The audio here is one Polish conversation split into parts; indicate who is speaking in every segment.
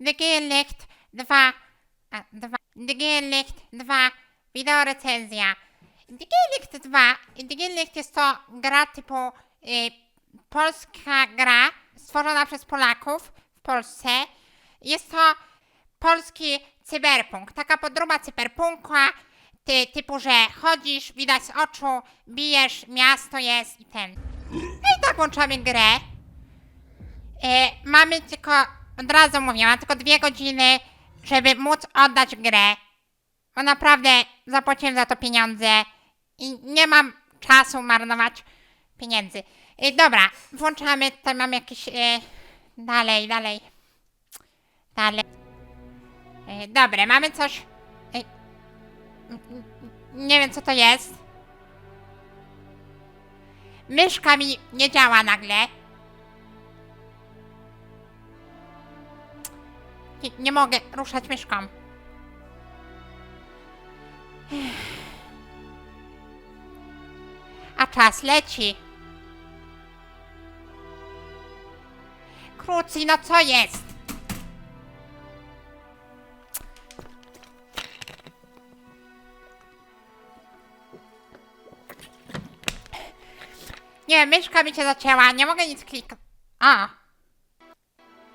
Speaker 1: Digielicht 2, a, 2, Digielicht 2, wideorecenzja. Digielicht 2, Digielicht jest to gra typu y, polska gra stworzona przez Polaków w Polsce. Jest to polski cyberpunk, taka podróba cyberpunka, ty, typu, że chodzisz, widać z oczu, bijesz, miasto jest i ten. No i tak włączamy grę. E, mamy tylko, od razu mówię, mam tylko dwie godziny, żeby móc oddać grę. Bo naprawdę zapłaciłem za to pieniądze i nie mam czasu marnować pieniędzy. E, dobra, włączamy, tutaj mamy jakieś... E, dalej, dalej. Dalej. E, Dobre, mamy coś. E, Nie wiem co to jest. Myszka mi nie działa nagle. Nie, nie mogę ruszać myszką. A czas leci. Krucy, no co jest? Nie, myszka mi się zacięła, nie mogę nic klikać. A.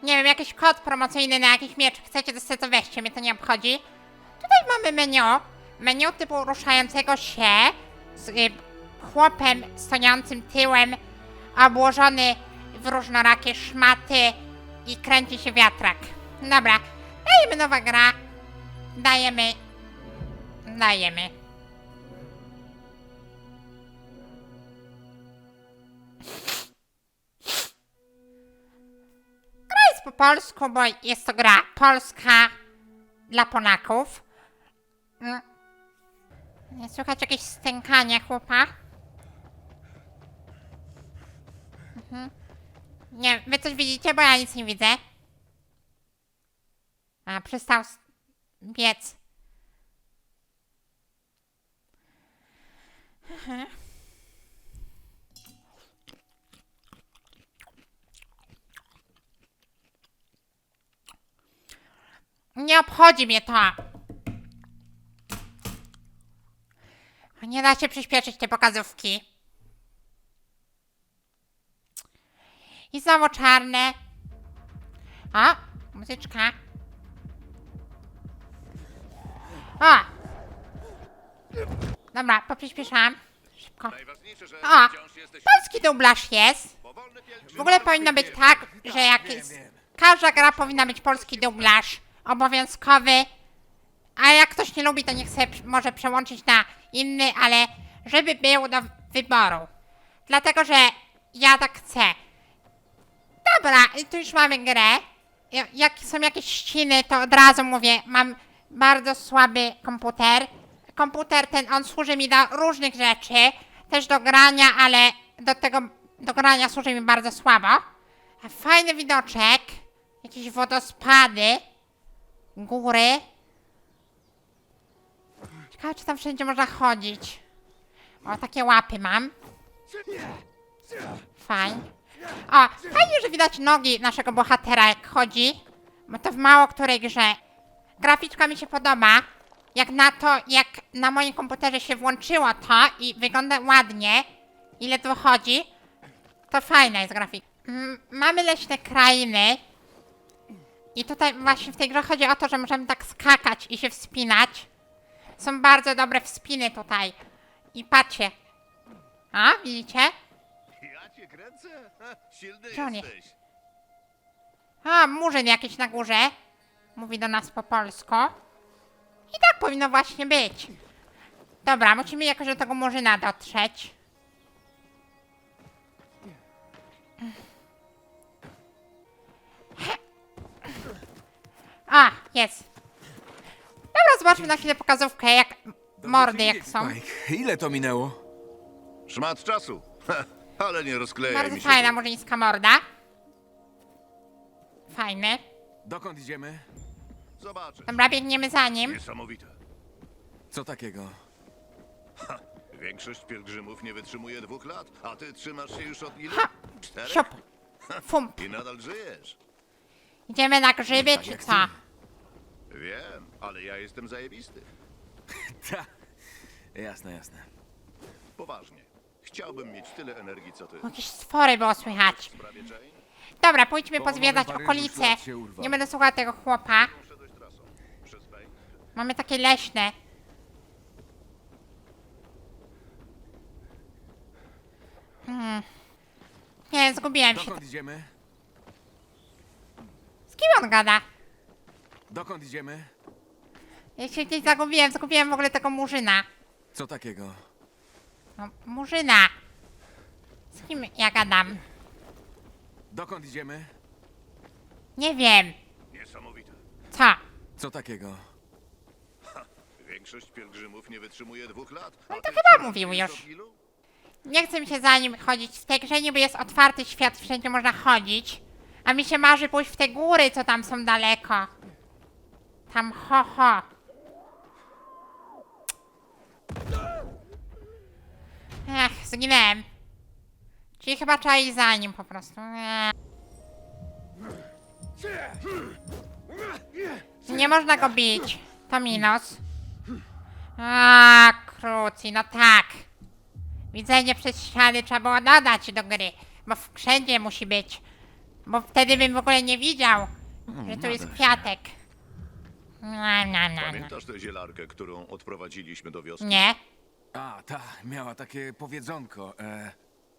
Speaker 1: Nie wiem, jakiś kod promocyjny na jakiś miecz chcecie, sobie to weźcie, mnie to nie obchodzi. Tutaj mamy menu. Menu typu ruszającego się z y, chłopem stojącym tyłem, obłożony w różnorakie szmaty i kręci się wiatrak. Dobra, dajemy nowa gra. Dajemy. Dajemy. Po polsku, bo jest to gra polska dla Polaków. Mm. Słychać jakieś stękanie chłopa. Mhm. Nie, wy coś widzicie, bo ja nic nie widzę. A, przestał biec. Mhm. Obchodzi mnie to. Nie da się przyspieszyć tej pokazówki. I znowu czarne. O, muzyczka. O! Dobra, poprzyspieszam. Szybko. O! Polski dublaż jest. W ogóle powinno być tak, że jak jest, każda gra powinna mieć polski dublaż obowiązkowy, a jak ktoś nie lubi, to niech sobie może przełączyć na inny, ale żeby był do wyboru. Dlatego, że ja tak chcę. Dobra, i tu już mamy grę. Ja- Jak są jakieś ściny, to od razu mówię, mam bardzo słaby komputer. Komputer ten, on służy mi do różnych rzeczy, też do grania, ale do tego, do grania służy mi bardzo słabo. Fajny widoczek, jakieś wodospady, góry. Ciekawe, czy tam wszędzie można chodzić. O, takie łapy mam. Fajnie. O, fajnie, że widać nogi naszego bohatera, jak chodzi. Bo to w mało której grze. Graficzka mi się podoba. Jak na to, jak na moim komputerze się włączyło to i wygląda ładnie, ile to chodzi, to fajna jest grafika. Mamy leśne krainy. I tutaj właśnie w tej grze chodzi o to, że możemy tak skakać i się wspinać. Są bardzo dobre wspiny tutaj. I patrzcie. A, widzicie?
Speaker 2: Ja cię kręcę? Ha, Silny
Speaker 1: Gdzie on
Speaker 2: jesteś.
Speaker 1: A, murzyn jakiś na górze. Mówi do nas po polsku. I tak powinno właśnie być. Dobra, musimy jakoś do tego murzyna dotrzeć. A, jest. Dobra, zobaczmy na chwilę pokazówkę, jak mordy jak są.
Speaker 3: Mike, ile to minęło?
Speaker 2: Szmat czasu. Ha, ale nie rozklejaj
Speaker 1: Bardzo
Speaker 2: mi się.
Speaker 1: fajna murzyńska morda. Fajny.
Speaker 3: Dokąd idziemy?
Speaker 2: Zobaczysz.
Speaker 1: Dobra, biegniemy za nim.
Speaker 2: Niesamowite.
Speaker 3: Co takiego?
Speaker 2: Większość pielgrzymów nie wytrzymuje dwóch lat, a ty trzymasz się już od ilu?
Speaker 1: Ha!
Speaker 2: Czterech?
Speaker 1: Siup. Fump.
Speaker 2: I nadal żyjesz.
Speaker 1: Idziemy na grzyby,
Speaker 3: Tak
Speaker 1: czy
Speaker 3: jak
Speaker 1: co?
Speaker 2: Wiem, ale ja jestem zajebisty.
Speaker 3: Ta. Jasne, jasne.
Speaker 2: Poważnie. Chciałbym mieć tyle energii, co ty.
Speaker 1: Jakieś stwory było słychać.
Speaker 2: W sprawie Jane?
Speaker 1: Dobra, pójdźmy
Speaker 3: Po
Speaker 1: pozwiedzać okolice.
Speaker 3: Paryżu ślad się urwał.
Speaker 1: Nie będę słuchała tego chłopa.
Speaker 2: Poszedłeś trasą. Przez Bay?
Speaker 1: Mamy takie leśne. Hmm. Nie, zgubiłem się.
Speaker 3: Dokąd idziemy?
Speaker 1: Z kim on gada?
Speaker 3: Dokąd idziemy?
Speaker 1: Ja się gdzieś zagubiłem, zgubiłem w ogóle tego murzyna.
Speaker 3: Co takiego?
Speaker 1: No, murzyna. Z kim ja gadam?
Speaker 3: Dokąd idziemy?
Speaker 1: Nie wiem.
Speaker 2: Niesamowite.
Speaker 1: Co?
Speaker 3: Co takiego?
Speaker 2: Większość pielgrzymów nie wytrzymuje dwóch lat.
Speaker 1: No
Speaker 2: a
Speaker 1: to
Speaker 2: ty
Speaker 1: chyba mówił już. Nie chcę mi się za nim chodzić w tej grze, niby jest otwarty świat, wszędzie można chodzić. A mi się marzy pójść w te góry, co tam są daleko. Tam ho ho. Ech, zginęłem. Czyli chyba trzeba iść za nim po prostu. Nie. Można go bić. To minus. A, króci, no tak. Widzenie przez ściany trzeba było dodać do gry, bo wszędzie musi być. Bo wtedy bym w ogóle nie widział, że tu jest
Speaker 3: nada się.
Speaker 1: kwiatek. No, no, no, no.
Speaker 2: Pamiętasz tę zielarkę, którą odprowadziliśmy do wioski?
Speaker 1: Nie?
Speaker 3: A, ta, miała takie powiedzonko. E,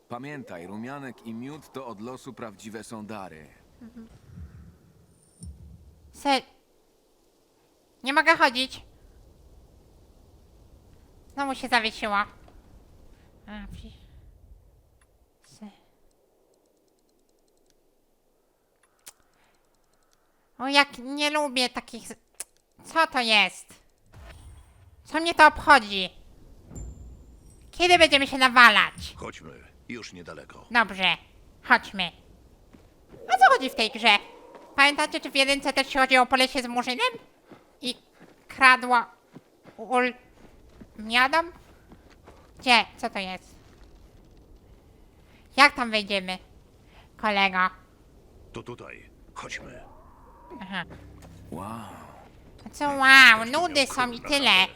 Speaker 3: pamiętaj, rumianek i miód to od losu prawdziwe są dary.
Speaker 1: Se... Nie mogę chodzić. Znowu się zawiesiło. A, przy... Se... O, jak nie lubię takich... Co to jest? Co mnie to obchodzi? Kiedy będziemy się nawalać?
Speaker 2: Chodźmy, już niedaleko.
Speaker 1: Dobrze, chodźmy. O co chodzi w tej grze? Pamiętacie, czy w jedynce też się chodziło po lesie z murzynem? I kradło ul... miodom? Gdzie? Co to jest? Jak tam wejdziemy? Kolego.
Speaker 2: To tutaj. Chodźmy.
Speaker 1: Aha.
Speaker 3: Wow.
Speaker 1: A Co wow, nudy są i tyle.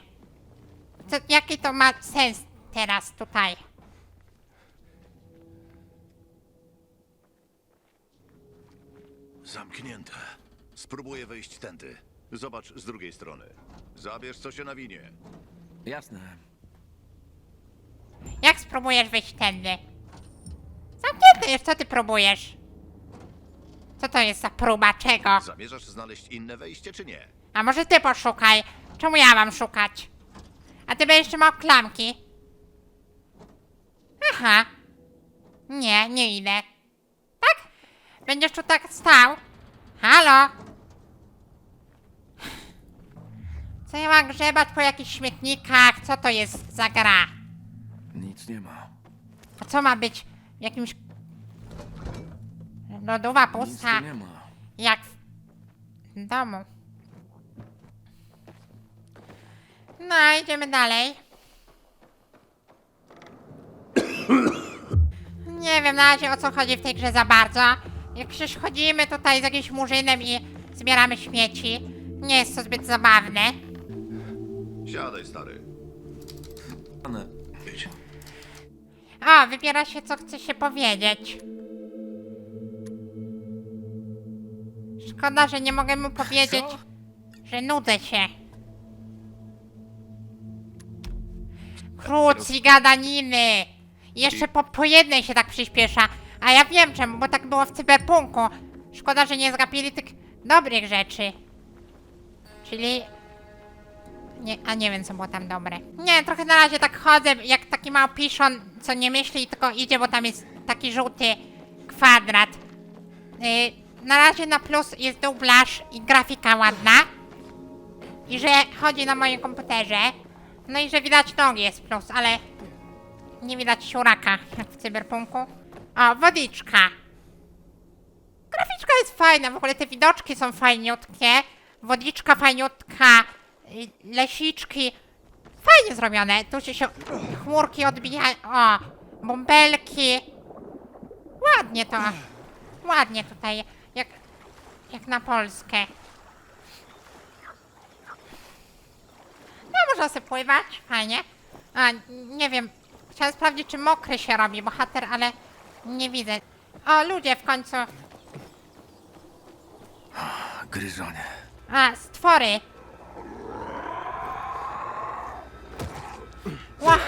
Speaker 1: Co, jaki to ma sens teraz tutaj?
Speaker 2: Zamknięte. Spróbuję wejść tędy. Zobacz z drugiej strony. Zabierz co się nawinie.
Speaker 3: Jasne.
Speaker 1: Jak spróbujesz wyjść tędy? Zamknięte jest, co ty próbujesz? Co to jest za próba czego?
Speaker 2: Zamierzasz znaleźć inne wejście, czy nie?
Speaker 1: A może ty poszukaj? Czemu ja mam szukać? A ty będziesz trzymał klamki? Aha. Nie, nie idę. Tak? Będziesz tu tak stał? Halo? Co ja mam grzebać po jakichś śmietnikach? Co to jest za gra?
Speaker 3: Nic nie ma.
Speaker 1: A co ma być w jakimś... Lodowa
Speaker 3: Nic
Speaker 1: pusta,
Speaker 3: tu nie ma.
Speaker 1: jak w domu. No, idziemy dalej. Nie wiem na razie o co chodzi w tej grze za bardzo. Jak przecież chodzimy tutaj z jakimś murzynem i zbieramy śmieci. Nie jest to zbyt zabawne.
Speaker 2: Siadaj, stary. Idź.
Speaker 1: O, wybiera się co chce się powiedzieć. Szkoda, że nie mogę mu powiedzieć,
Speaker 3: Co?
Speaker 1: że nudzę się. Krótki gadaniny. Jeszcze po, po jednej się tak przyspiesza. A ja wiem czemu, bo tak było w cyberpunku. Szkoda, że nie zgapili tych dobrych rzeczy. Czyli... Nie, a nie wiem, co było tam dobre. Nie, trochę na razie tak chodzę, jak taki mały piszon, co nie myśli, tylko idzie, bo tam jest taki żółty kwadrat. Yy, na razie na plus jest dublaż i grafika ładna. I że chodzi na moim komputerze. No i że widać nogi jest plus, ale nie widać siuraka, jak w cyberpunku. O, wodyczka. Graficzka jest fajna, w ogóle te widoczki są fajniutkie. Wodyczka fajniutka, y, lesiczki. Fajnie zrobione. Tu się, się chmurki odbijają. O, bąbelki. Ładnie to. Ładnie tutaj. Jak na Polskę. No, można sobie pływać, fajnie. A, nie wiem, chciałam sprawdzić, czy mokry się robi bohater, ale nie widzę. O, ludzie w końcu.
Speaker 3: Gryzonie.
Speaker 1: A, stwory. Ła.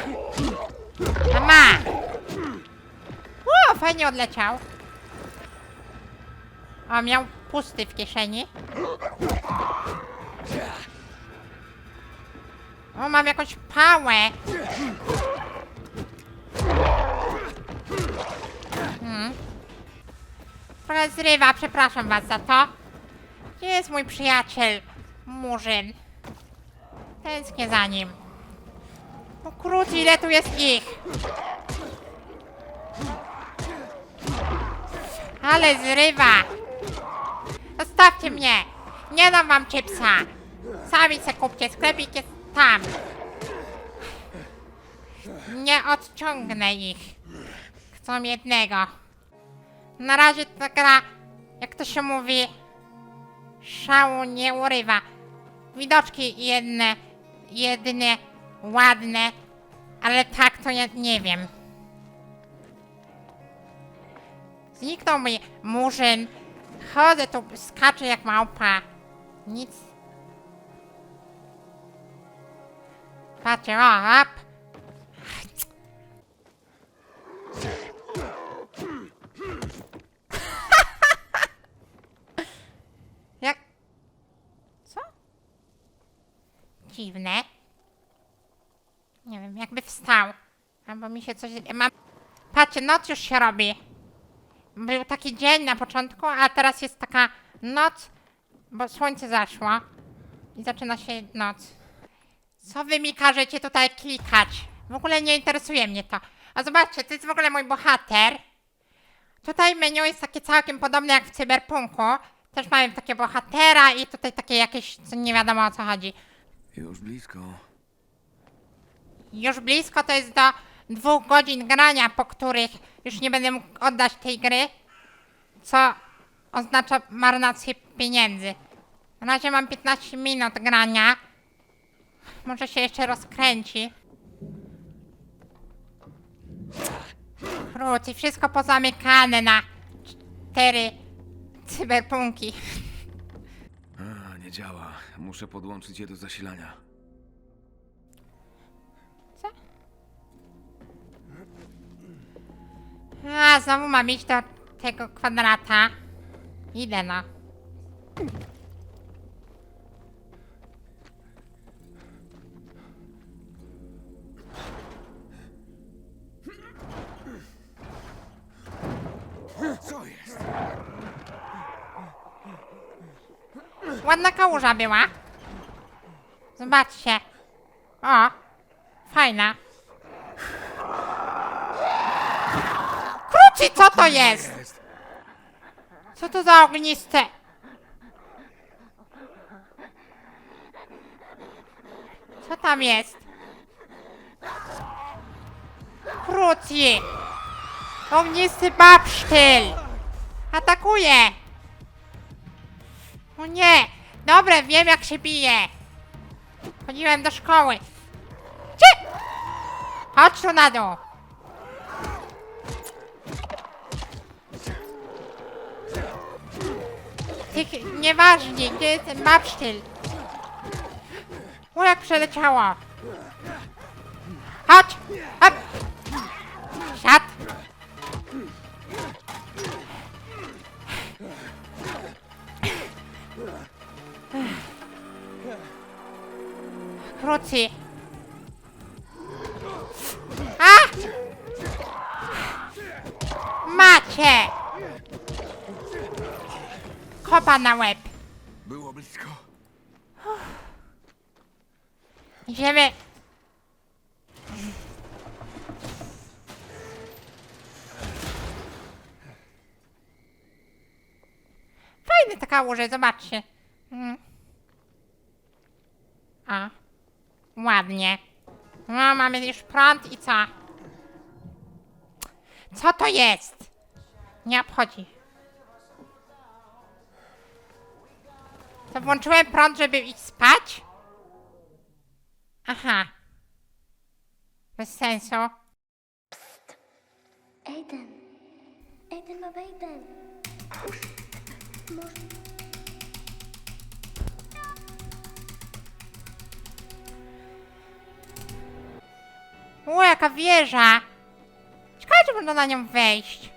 Speaker 1: A ma. O, fajnie odleciał. O, miał pusty w kieszeni. O, mam jakąś pałę. Hmm. Zrywa, przepraszam was za to. Gdzie jest mój przyjaciel, Murzyn? Tęsknię za nim. O ile tu jest ich? Ale zrywa! Zostawcie mnie! Nie dam wam chipsa! Sami se kupcie, sklepik jest tam. Nie odciągnę ich. Chcą jednego. Na razie ta gra, jak to się mówi, szału nie urywa. Widoczki jedne, jedynie ładne, ale tak to ja nie wiem. Zniknął mi murzyn. Chodzę tu, skaczę jak małpa. Nic. Patrzcie, o, hop. Jak? Co? Dziwne. Nie wiem, jakby wstał. Albo mi się coś... Mam... Patrzcie, noc już się robi. Był taki dzień na początku, a teraz jest taka noc, bo słońce zaszło. I zaczyna się noc. Co wy mi każecie tutaj klikać? W ogóle nie interesuje mnie to. A zobaczcie, to jest w ogóle mój bohater. Tutaj menu jest takie całkiem podobne jak w Cyberpunku. Też mamy takie bohatera i tutaj takie jakieś, co nie wiadomo o co chodzi.
Speaker 3: Już blisko.
Speaker 1: Już blisko to jest do dwóch godzin grania, po których już nie będę mógł oddać tej gry, co oznacza marnację pieniędzy. Na razie mam 15 minut grania. Może się jeszcze rozkręci. Krócej, wszystko pozamykane na cztery cyberpunki.
Speaker 3: A, nie działa. Muszę podłączyć je do zasilania.
Speaker 1: A, znowu mam iść do tego kwadrata. Idę no.
Speaker 3: Co jest?
Speaker 1: Ładna kałuża była. Zobaczcie. O, fajna. Kruci, co to jest? Co to za ogniste? Co tam jest? Kruci! Ognisty babsztyl! Atakuje! O nie! Dobra, wiem jak się bije! Chodziłem do szkoły. Cie! Chodź tu na dół! Tych nieważnie, gdzie jest ten babsztyl? O, jak przeleciało! Chodź! Hop! Siad! Krucy! A! Macie! Na łeb.
Speaker 3: Było blisko.
Speaker 1: Idziemy. Fajne taka łoże, zobaczcie. Mm. A. Ładnie. No, mamy już prąd i co? Co to jest? Nie obchodzi. To włączyłem prąd, żeby iść spać? Aha. Bez sensu.
Speaker 4: Aiden. Aiden, baba Aiden. Może...
Speaker 1: O, jaka wieża! Ciekawe, czy można na nią wejść.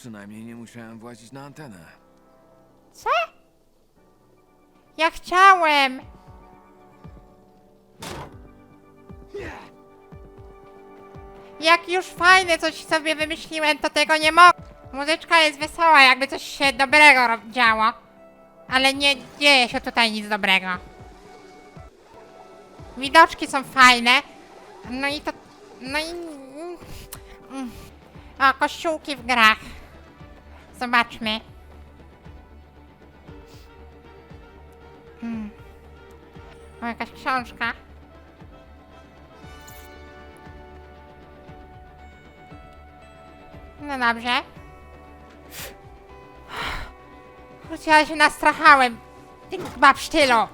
Speaker 3: Przynajmniej nie musiałem włazić na antenę.
Speaker 1: Co? Ja chciałem! Jak już fajne coś sobie wymyśliłem, to tego nie mogę. Muzyczka jest wesoła, jakby coś się dobrego działo. Ale nie dzieje się tutaj nic dobrego. Widoczki są fajne. No i to... No i... mm. O, kościółki w grach. Zobaczmy. O, jakaś książka. No dobrze. Kurczę, ja się nastrachałem. Ty babsztylo.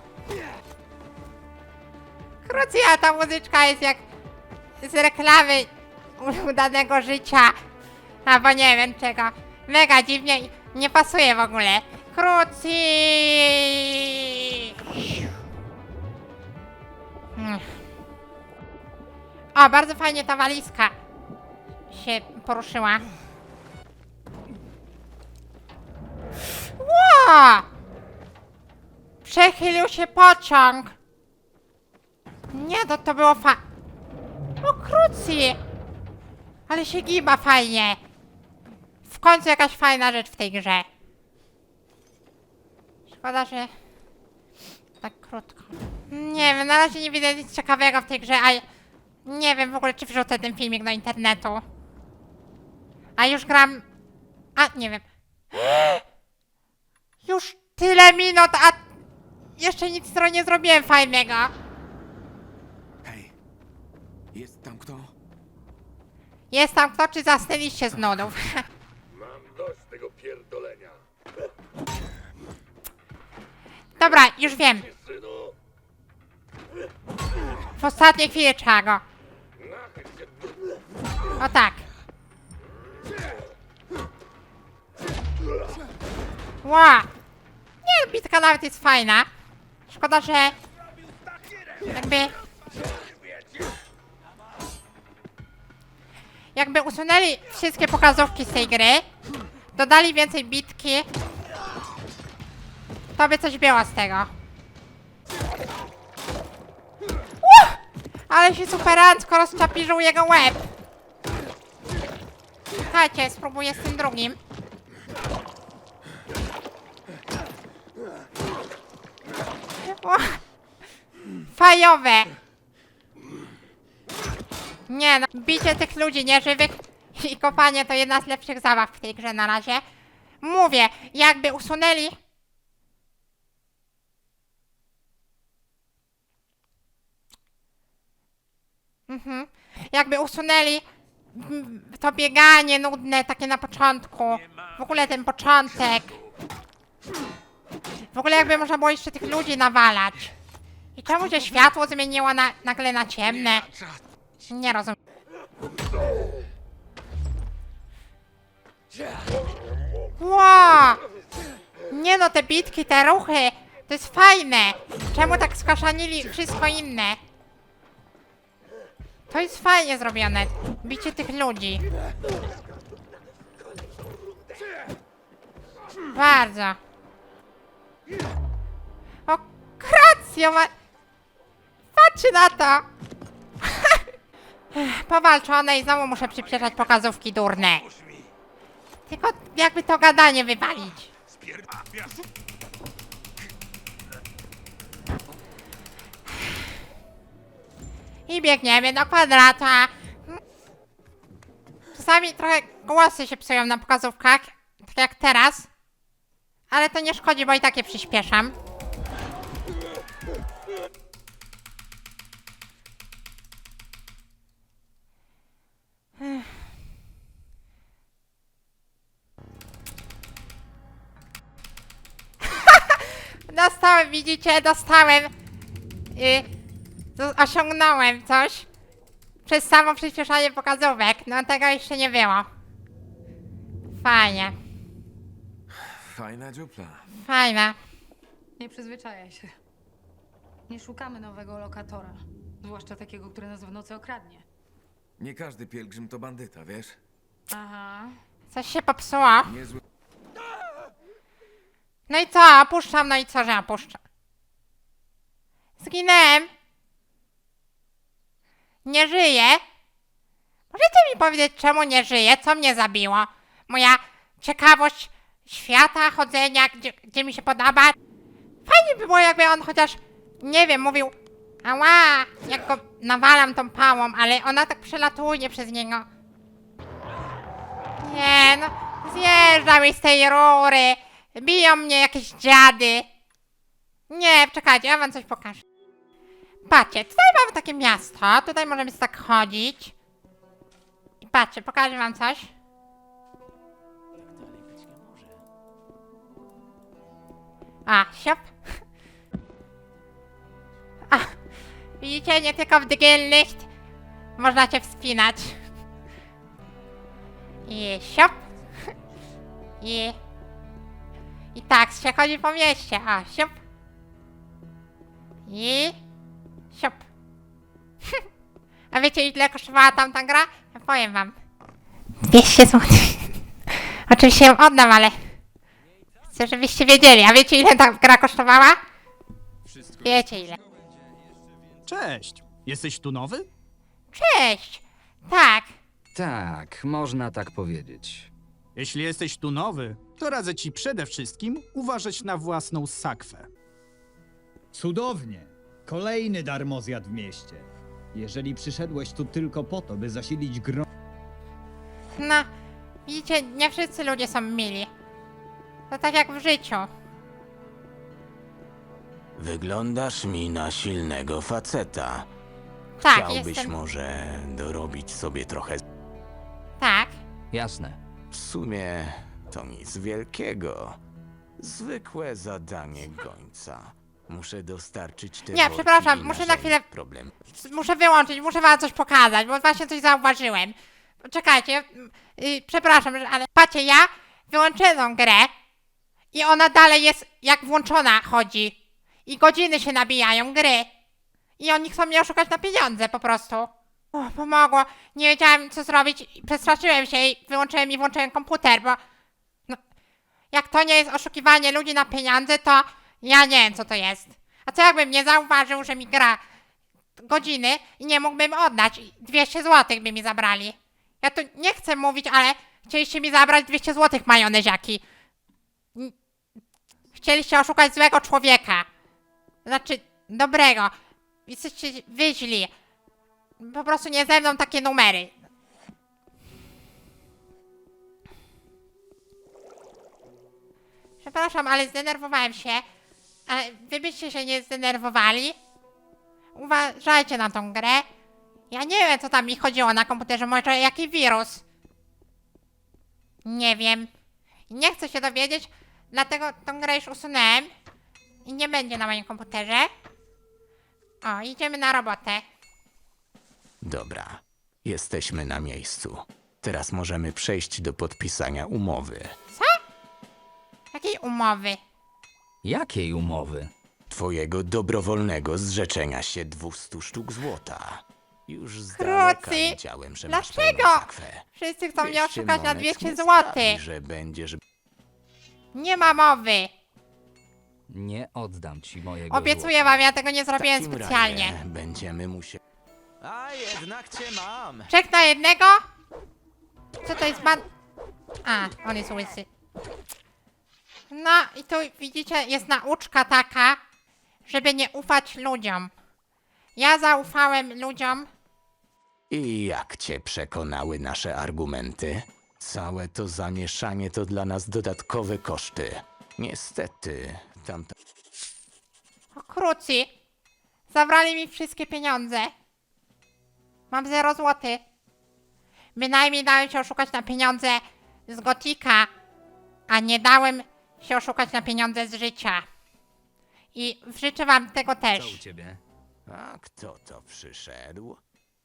Speaker 1: Krucja, ta muzyczka jest jak z reklamy udanego życia. Albo nie wiem czego. Mega dziwnie i nie pasuje w ogóle. Krucji! O, bardzo fajnie ta walizka się poruszyła. Ło! Przechylił się pociąg. Nie, to to było fa... O, krucji! Ale się giba fajnie. W końcu jakaś fajna rzecz w tej grze. Szkoda, że tak krótko. Nie wiem, na razie nie widzę nic ciekawego w tej grze, a nie wiem w ogóle, czy wrzucę ten filmik do internetu. A już gram... A, nie wiem. Już tyle minut, a jeszcze nic nie zrobiłem fajnego.
Speaker 3: Hej, jest tam kto?
Speaker 1: Jest tam kto, czy zasnęliście z nudów?
Speaker 5: Mam dość tego pierdolenia.
Speaker 1: Dobra, już wiem. W ostatniej chwili trzeba go. O tak. Ła! Nie, bitka nawet jest fajna. Szkoda, że jakby... Jakby usunęli wszystkie pokazówki z tej gry, dodali więcej bitki, to by coś było z tego. Ua! Ale się superancko rozczapiżył jego łeb. Słuchajcie, spróbuję z tym drugim. O! Fajowe! Nie no, bicie tych ludzi nieżywych i kopanie to jedna z lepszych zabaw w tej grze na razie. Mówię, jakby usunęli... Mhm. Jakby usunęli mm, to bieganie nudne takie na początku. W ogóle ten początek. W ogóle jakby można było jeszcze tych ludzi nawalać. I czemu się światło zmieniło na, nagle na ciemne? Nie rozumiem. Ło! Nie no, te bitki, te ruchy, to jest fajne. Czemu tak skaszanili wszystko inne? To jest fajnie zrobione. Bicie tych ludzi. Bardzo. O, Kracjo ma... Patrzy na to! Powalczone i znowu muszę przyspieszać pokazówki durne. Tylko jakby to gadanie wywalić. i biegniemy do kwadrata. Czasami trochę głosy się psują na pokazówkach, tak jak teraz. Ale to nie szkodzi, bo i tak je przyspieszam. dostałem, widzicie, dostałem. Yy, to osiągnąłem coś. Przez samo przyspieszanie pokazówek. No tego jeszcze nie było. Fajnie,
Speaker 3: Fajna dziupla.
Speaker 1: fajne.
Speaker 6: Nie przyzwyczajaj się. Nie szukamy nowego lokatora. Zwłaszcza takiego, który nas w nocy okradnie.
Speaker 3: Nie każdy pielgrzym to bandyta, wiesz?
Speaker 6: Aha.
Speaker 1: Coś się popsuło.
Speaker 3: Niezły...
Speaker 1: No i co, opuszczam, no i co, że opuszczam? Zginęłem. Nie żyję. Możecie mi powiedzieć, czemu nie żyję? Co mnie zabiło? Moja ciekawość świata, chodzenia, gdzie, gdzie mi się podoba. Fajnie by było, jakby on chociaż, nie wiem, mówił Ała, jak go nawalam tą pałą, ale ona tak przelatuje przez niego. Nie, no, zjeżdża mi z tej rury. Biją mnie jakieś dziady. Nie, czekajcie, ja wam coś pokażę. Patrzcie, tutaj mamy takie miasto, tutaj możemy tak chodzić. I patrzcie, pokażę wam coś. A, siop. A, widzicie, nie tylko w Dygillicht można się wspinać. I siop. I... I tak się chodzi po mieście. A, siup. I... Siup. A wiecie ile kosztowała tamta gra? Ja powiem wam. 200 zł. Oczywiście ją oddam, ale... Chcę, żebyście wiedzieli. A wiecie ile ta gra kosztowała? Wiecie ile.
Speaker 7: Cześć, jesteś tu nowy?
Speaker 1: Cześć! Tak.
Speaker 8: Tak, można tak powiedzieć.
Speaker 7: Jeśli jesteś tu nowy, to radzę ci przede wszystkim uważać na własną sakwę.
Speaker 9: Cudownie! Kolejny darmozjad w mieście. Jeżeli przyszedłeś tu tylko po to, by zasilić gro...
Speaker 1: No, widzicie, nie wszyscy ludzie są mili. To tak jak w życiu.
Speaker 10: Wyglądasz mi na silnego faceta.
Speaker 1: Tak,
Speaker 10: Chciałbyś
Speaker 1: jestem...
Speaker 10: może dorobić sobie trochę.
Speaker 1: Tak.
Speaker 8: Jasne.
Speaker 10: W sumie to nic wielkiego. Zwykłe zadanie gońca. Muszę dostarczyć te
Speaker 1: Nie,
Speaker 10: worki
Speaker 1: przepraszam,
Speaker 10: i
Speaker 1: muszę na
Speaker 10: narzędzi.
Speaker 1: chwilę-
Speaker 10: Problem.
Speaker 1: Muszę wyłączyć, muszę wam coś pokazać, bo właśnie coś zauważyłem. Czekajcie, yy, przepraszam, że- ale patrzcie, ja wyłączyłem tą grę i ona dalej jest jak włączona chodzi. I godziny się nabijają gry. I oni chcą mnie oszukać na pieniądze po prostu. O, pomogło. Nie wiedziałem co zrobić. Przestraszyłem się i wyłączyłem i włączyłem komputer, bo... No, jak to nie jest oszukiwanie ludzi na pieniądze, to ja nie wiem co to jest. A co jakbym nie zauważył, że mi gra godziny i nie mógłbym oddać. 200 zł by mi zabrali. Ja tu nie chcę mówić, ale chcieliście mi zabrać 200 zł majoneziaki. Chcieliście oszukać złego człowieka. Znaczy, dobrego. Jesteście wy źli. Po prostu nie ze mną takie numery. Przepraszam, ale zdenerwowałem się. Ale wy byście się nie zdenerwowali? Uważajcie na tą grę. Ja nie wiem, co tam mi chodziło na komputerze. Może jaki wirus? Nie wiem. Nie chcę się dowiedzieć, dlatego tą grę już usunąłem. I nie będzie na moim komputerze. O, idziemy na robotę.
Speaker 10: Dobra. Jesteśmy na miejscu. Teraz możemy przejść do podpisania umowy.
Speaker 1: Jakiej umowy?
Speaker 8: Jakiej umowy?
Speaker 10: Twojego dobrowolnego zrzeczenia się 200 sztuk złota. Już z daleka
Speaker 1: Krucy,
Speaker 10: wiedziałem, że masz
Speaker 1: dlaczego?
Speaker 10: pełną sakwę.
Speaker 1: Wszyscy chcą mnie
Speaker 10: Wieście
Speaker 1: oszukać na
Speaker 10: Monet
Speaker 1: 200
Speaker 10: nie
Speaker 1: zł.
Speaker 10: sprawi, że będziesz
Speaker 1: Nie ma mowy.
Speaker 8: Nie oddam ci mojego
Speaker 1: Obiecuję wam, ja tego nie zrobiłem
Speaker 10: takim
Speaker 1: specjalnie.
Speaker 10: razie będziemy musieli.
Speaker 3: A jednak cię mam!
Speaker 1: Czek na jednego? Co to jest ban... A, on jest łysy. No i tu widzicie, jest nauczka taka, żeby nie ufać ludziom. Ja zaufałem ludziom.
Speaker 10: I jak cię przekonały nasze argumenty? Całe to zamieszanie to dla nas dodatkowe koszty. Niestety, tamta.
Speaker 1: O. Zabrali mi wszystkie pieniądze. Mam 0 złoty. Bynajmniej dałem się oszukać na pieniądze z gotika, a nie dałem się oszukać na pieniądze z życia. I życzę wam tego
Speaker 8: Co u
Speaker 1: też.
Speaker 8: ciebie?
Speaker 10: A kto to przyszedł?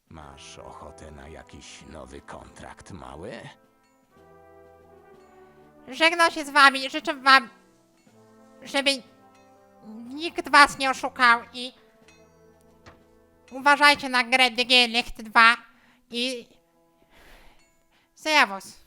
Speaker 10: Masz ochotę na jakiś nowy kontrakt, mały?
Speaker 1: Żegnam się z wami. Życzę wam, żeby nikt was nie oszukał i uważajcie na grę The Licht 2 i servus.